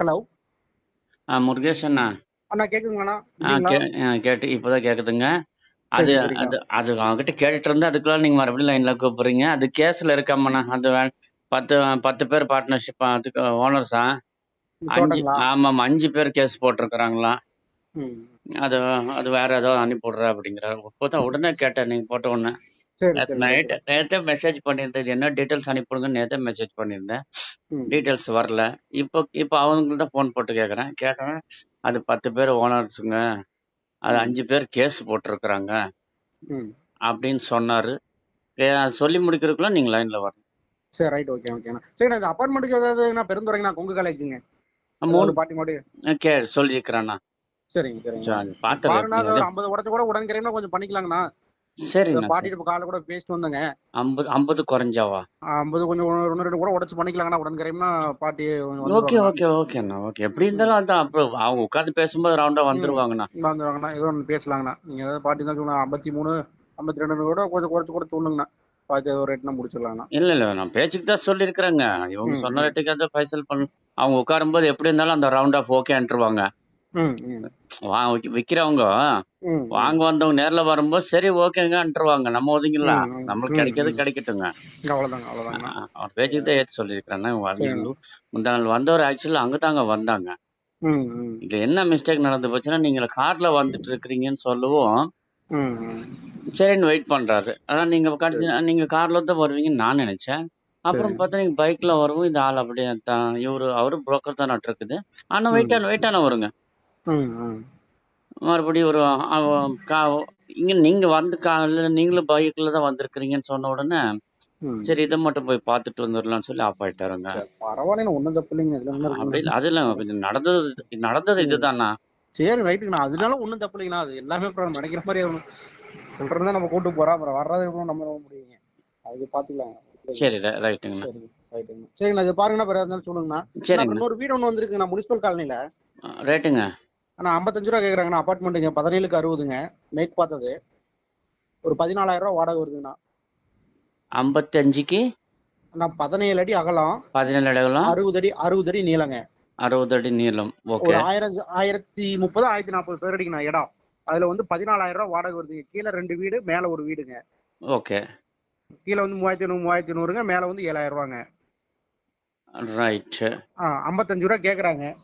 Hello ஆ முருகேஷ் அண்ணா. அண்ணா கேக்குதுங்களாண்ணா ஆ இருக்கீங்களா? K ஆ, கேட்டு இப்போதான் கேக்குதுங்க. அது. அது அது அவங்ககிட்ட கேட்டுட்டு இருந்தா அதுக்குள்ள நீங்க மறுபடியும் லைன்ல கூப்பிடுறீங்க. அது கேஸ்ல இருக்காமண்ணா. அது பத்து பத்து பேர் பார்ட்னர்ஷிப் அதுக்கு ஓனர்ஸா அஞ்சு ஆமாம் அஞ்சு பேர் கேஸ் போட்டிருக்கிறாங்களா? ம். அது அது வேற ஏதோ அனுப்பிவிடுற அப்படிங்கிறாரு. இப்போதான் உடனே கேட்டேன் நீங்க போட்ட உடனே. நைட் நேத்தே மெசேஜ் பண்ணியிருந்தேன். இது என்ன டீட்டெயில்ஸ் அனுப்பிவிடுங்க நேத்தே மெசேஜ் பண்ணியிருந்தேன். டீட்டெயில்ஸ் வரல. இப்போ இப்போ அவங்கள்ட்ட ஃபோன் போட்டு கேட்குறேன். கேட்குறேன் அது பத்து பேர் ஓனர்ஸுங்க. அது. அஞ்சு பேர் கேஸ் போட்டிருக்கிறாங்க. அப்படின்னு சொன்னாரு. சொல்லி முடிக்கிறதுக்குள்ள நீங்க லைன்ல வரணும் சரி ரைட் ஓகே ஓகேண்ணா சரிண்ணா இந்த அப்பார்ட்மெண்ட்டுக்கு ஏதாவது நான் பெருந்துறைங்கண்ணா கொங்கு காலேஜுங்க மூணு. பாட்டி மாடு கே சொல்லியிருக்கிறேண்ணா சரிங்க சரிங்க. சரி, பார்த்து பாருண்ணா. ஒரு ஐம்பது உடச்சு கூட உடன்கிறேன்னா கொஞ்சம் பண்ணிக்கலாங்கண்ணா. சரி. பாட்டிட்டு காலைல கூட பேசிட்டு வந்தேங்க. ஐம்பது ஐம்பது குறைஞ்சாவா? ஐம்பது கொஞ்சம் ஒன்று ரெண்டு கூட உடச்சு பண்ணிக்கலாங்கண்ணா உடன்கிறேன்னா பாட்டி ஓகே. ஓகே ஓகேண்ணா ஓகே. எப்படி இருந்தாலும் அதான் அப்புறம் அவங்க உட்காந்து பேசும்போது ரவுண்டா வந்துருவாங்கண்ணா. வந்துருவாங்கண்ணா ஏதோ ஒன்று பேசலாங்கண்ணா. நீங்க ஏதாவது பாட்டி தான் சொன்னா ஐம்பத்தி மூணு ஐம்பத்தி ரெண்டு கூட கொஞ்சம் குறைச்சு கூட தோணுங்கண்ணா பாத்தி ஏதோ ரேட்னா முடிச்சிடலாங்கண்ணா. இல்ல இல்ல நான் பேச்சுக்கு தான் சொல்லியிருக்கிறேங்க. இவங்க சொன்ன. ரேட்டுக்கு அதை ஃபைசல் பண்ண. அவங்க உட்காரும்போது எப்படி இருந்தாலும் அந்த ரவுண்ட் ஆஃப் ஓகேன்ட்டுருவாங்க விக்கிறவங்க. ம் வாங்க வந்தவங்க நேர்ல வரும்போது சரி ஓகேங்கன்ட்டுருவாங்க நம்ம ஒதுங்கிடலாம். நம்மளுக்கு கிடைக்கிறது. கிடைக்கட்டுங்க. அவ்வளோதாங்க அவ்வளோதாங்கண்ணா ஆ, அவன் பேச்சுக்கு தான் ஏற்று சொல்லியிருக்கிறேன்னா சரிங்க. முந்தா நாள் வந்தவர் ஆக்சுவலி அங்கே தாங்க வந்தாங்க. இது என்ன மிஸ்டேக் நடந்து போச்சுன்னா நீங்க கார்ல வந்துட்டு இருக்கிறீங்கன்னு சொல்லவும் சரின்னு வெயிட் பண்றாரு. அதான் நீங்க கடைசி நீங்க கார்ல தான் வருவீங்கன்னு நான் நினைச்சேன். அப்புறம். பார்த்தா நீங்க பைக்ல வரவும் இந்த ஆள் அப்படியே தான் இவரு அவரு புரோக்கர் தான் இருக்குது ஆனா வெயிட் ஆன வெயிட் ஆன வருங்க. மறுபடியும் ஒரு அவ- கா- இங்க நீங்க வந்து காலையில நீங்களும் பைக்ல தான் வந்திருக்கிறீங்கன்னு சொன்ன உடனே சரி இதை மட்டும் போய் பார்த்துட்டு வந்துடலாம்னு சொல்லி ஆஃப் ஆயிட்டாருங்க சரி, பரவாயில்ல ஒன்றும் தப்பு இல்லைங்க. இதுல என்ன அப்படி இருக்குங்க இல்ல அது இல்ல இது நடந்தது நடந்தது இதுதானா? சரி ரைட்டுங்கண்ணா அதனால ஒன்றும் தப்பு இல்லைங்கண்ணா. அது எல்லாமே அப்புறம் நினைக்கிற மாதிரி ஆகணும். சொல்றதா நம்ம கூட்டு போறோம். அப்புறம் வர்றது எப்பவும் நம்ம நம்ப முடியுங்க. அதுக்கு பாத்துக்கலாம் சரி. ரைட்டுங்கண்ணா. சரி ரைட்டுங்க சரிங்கண்ணா இது பாருங்கண்ணா இருந்தாலும் சொல்லுங்கண்ணா. சரிங்க இன்னொரு வீடு ஒன்று வந்திருக்குங்கண்ணா முனிசிபல் காலனில ரைட்டுங்க. ஆனா ஐம்பத்தஞ்சு ரூபா கேக்குறாங்கண்ணா அப்பார்ட்மெண்ட்டுங்க பதினேழுக்கு அறுபதுங்க. மேக் பார்த்தது. ஒரு பதினாலாயிரம் ரூபா வாடகை வருதுங்கண்ணா. ஐம்பத்தி அஞ்சுக்கு அண்ணா பதினேழு அடி அகலம். பதினேழு இடங்களும் அறுபது அடி அறுபது அடி நீளங்க. அறுபது அடி நீளம். ஓகே. ஆயிரம் ஆயிரத்தி முப்பது ஆயிரத்தி நாற்பது சதுர அடிங்கண்ணா இடம். அதுல வந்து பதினாலாயிரம் ரூபா வாடகை வருதுங்க. கீழே ரெண்டு வீடு மேல ஒரு வீடுங்க. ஓகே. கீழே வந்து மூவாயிரத்தி ஐநூறு மூவாயிரத்தி ஐநூறுங்க. மேல வந்து ஏழாயிரம் ரூபாங்க. ரைட் ஆ ஐம்பத்தஞ்சு ரூபா கேக்குறாங்க.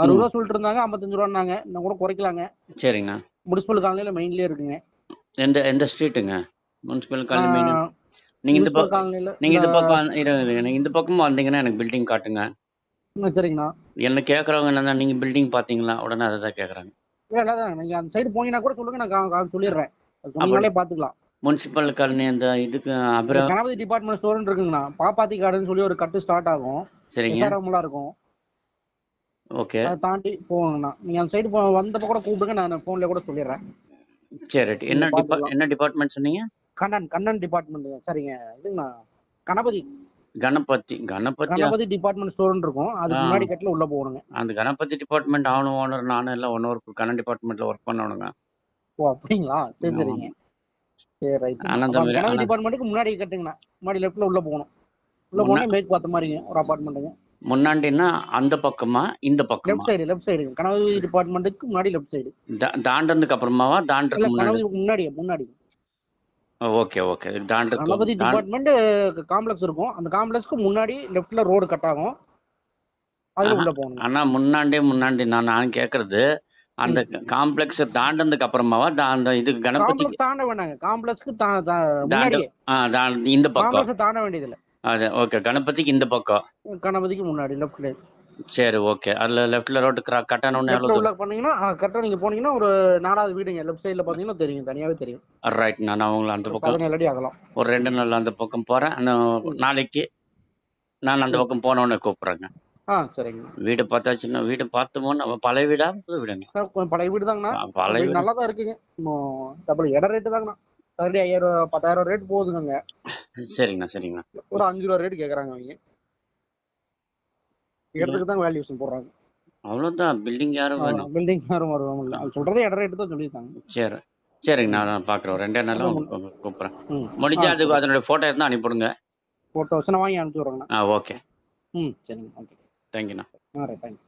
அறுபது ரூபா சொல்லிட்டு இருந்தாங்க ஐம்பத்தஞ்சு ரூபான்னாங்க. இன்னும் கூட குறைக்கலாங்க. சரிங்கண்ணா. முனிசிபல் காலனில மெயின்லயே இருக்குங்க. எந்த எந்த ஸ்ட்ரீட்டுங்க முனிசிபல் காலனி மெயின் நீங்க இந்த பக்கம் நீங்க இந்த பக்கம் நீங்க இந்த பக்கம் வந்தீங்கன்னா எனக்கு பில்டிங் காட்டுங்க. சரிங்கண்ணா. என்ன கேக்குறவங்க என்னன்னா நீங்க பில்டிங் பாத்தீங்களா? உடனே அதை தான் கேக்குறாங்க. இல்ல அதான் நீங்க அந்த சைடு போனீங்கன்னா கூட சொல்லுங்க. நான் சொல்லிடுறேன். சொன்னீங்கனாலே பாத்துக்கலாம். முனிசிபல் காலனி அந்த இதுக்கு அப்புறம் கணபதி டிபார்ட்மெண்ட் ஸ்டோர்னு இருக்குங்கண்ணா. பாப்பாத்தி கார்டுன்னு சொல்லி ஒரு கட்டு ஸ்டார்ட் ஆகும். சரிங்க. இருக்கும். ஓகே. அதை தாண்டி போகணுங்கண்ணா நீங்க அந்த சைடு வந்தப்ப கூட கூப்பிடுங்க நான் போன்ல கூட சொல்லிடுறேன். சரி ரைட். என்ன. என்ன டிபார்ட்மெண்ட் சொன்னீங்க? கண்ணன் கண்ணன் டிபார்ட்மெண்ட் சரிங்க. இதுங்கண்ணா கணபதி. கணபதி கணபதி கணபதி டிபார்ட்மெண்ட் ஸ்டோர்னு இருக்கும். அதுக்கு. முன்னாடி கட்டில உள்ள போகணுங்க. அந்த கணபதி டிபார்ட்மெண்ட் அவனும் ஓனர் நானும் எல்லாம் ஒன் ஒர்க் கணன் டிபார்ட்மெண்ட்ல ஒர்க் பண்ணணுங்க. ஓ அப்படிங்களா? சரி. சரிங்க. சரி ரைட் கணபதி. டிபார்ட்மெண்ட்டுக்கு முன்னாடி கட்டுங்கண்ணா. முன்னாடி லெஃப்ட்ல உள்ள போகணும். உள்ள போனா மேற்கு பார்த்த மாதிரிங்க ஒரு அபார்ட்மெண்ட்டுங்க முன்னாடின்னா அந்த பக்கமா இந்த பக்கமா? Left side left side Ganapathi டிபார்ட்மெண்ட்டுக்கு முன்னாடி லெஃப்ட் சைடு தாண்டதுக்கு அப்புறமாவா? இல்ல தாண்டதுக்கு முன்னாடி முன்னாடி. முன்னாடி ஓகே ஓகே. தாண்டதுக்கு கணபதி தாண்ட- டிபார்ட்மெண்ட் காம்ப்ளெக்ஸ் இருக்கும். அந்த காம்ப்ளெக்ஸ்க்கு முன்னாடி லெஃப்ட்ல ரோடு கட் ஆகும். அதுல உள்ள போகணும். ஆனா முன்னாடி முன்னாடி நான் நான் கேக்குறது அந்த காம்ப்ளெக்ஸ் தாண்டதுக்கு அப்புறமாவா? தா- அந்த இதுக்கு கணபதி தாண்ட வேண்டாங்க காம்ப்ளெக்ஸ்க்கு முன்னாடியே. ஆ, தா- இந்த பக்கம். காம்ப்ளெக்ஸ் தாண்ட வேண்டியதில்ல. அது ஓகே கணபதிக்கு இந்த பக்கம்? கணபதிக்கு முன்னாடி லெஃப்ட்ல சரி ஓகே அதுல லெஃப்ட்ல ரோடு கட்டணும்னு லெஃப்ட்ல எவ்வளவு உள்ள பண்ணீங்கன்னா கரெக்டா நீங்க போனீங்கன்னா ஒரு நாலாவது வீடுங்க. லெஃப்ட் சைடுல பாத்தீங்கன்னா தெரியும் தனியாவே தெரியும். ரைட் நான் அவங்கள அந்த பக்கம் அடி ஆகலாம் ஒரு ரெண்டு நாள் அந்த பக்கம் போறேன். நாளைக்கு நான் அந்த பக்கம் போனோன்னு கூப்பிடுறேங்க. ஆ சரிங்க. வீடு பார்த்தாச்சுன்னா வீடு பார்த்தோமோ நம்ம பழைய வீடா? புது வீடுங்க. பழைய வீடு தாங்கண்ணா. பழைய வீடு நல்லா தான் இருக்குங்க. டபுள் இட ரேட்டு தாங்கண்ணா. சதுரடி ஐயாயிரம் பத்தாயிரம் ரேட் போகுதுங்க சரிங்கண்ணா சரிங்கண்ணா. ஒரு அஞ்சு ரூபா ரேட் கேக்குறாங்க அவங்க. இடத்துக்கு தான் வேல்யூஷன் போடுறாங்க. அவ்வளவுதான் பில்டிங் யாரும் வேணும். பில்டிங் யாரும் வருவாங்க அது சொல்றதே இட ரேட்டு தான் சொல்லியிருக்காங்க. சரி சரிங்க நான் பாக்குறேன். ரெண்டே நாளும் கூப்பிடுறேன். முடிஞ்சா அதுக்கு அதனுடைய போட்டோ இருந்தா அனுப்பிவிடுங்க. போட்டோஸ் நான் வாங்கி அனுப்பிச்சு விட்றேங்கண்ணா. ஆ ஓகே ம் சரிங்க ஓகே தேங்க்யூண்ணா ஆ ரைட் தேங்க்யூ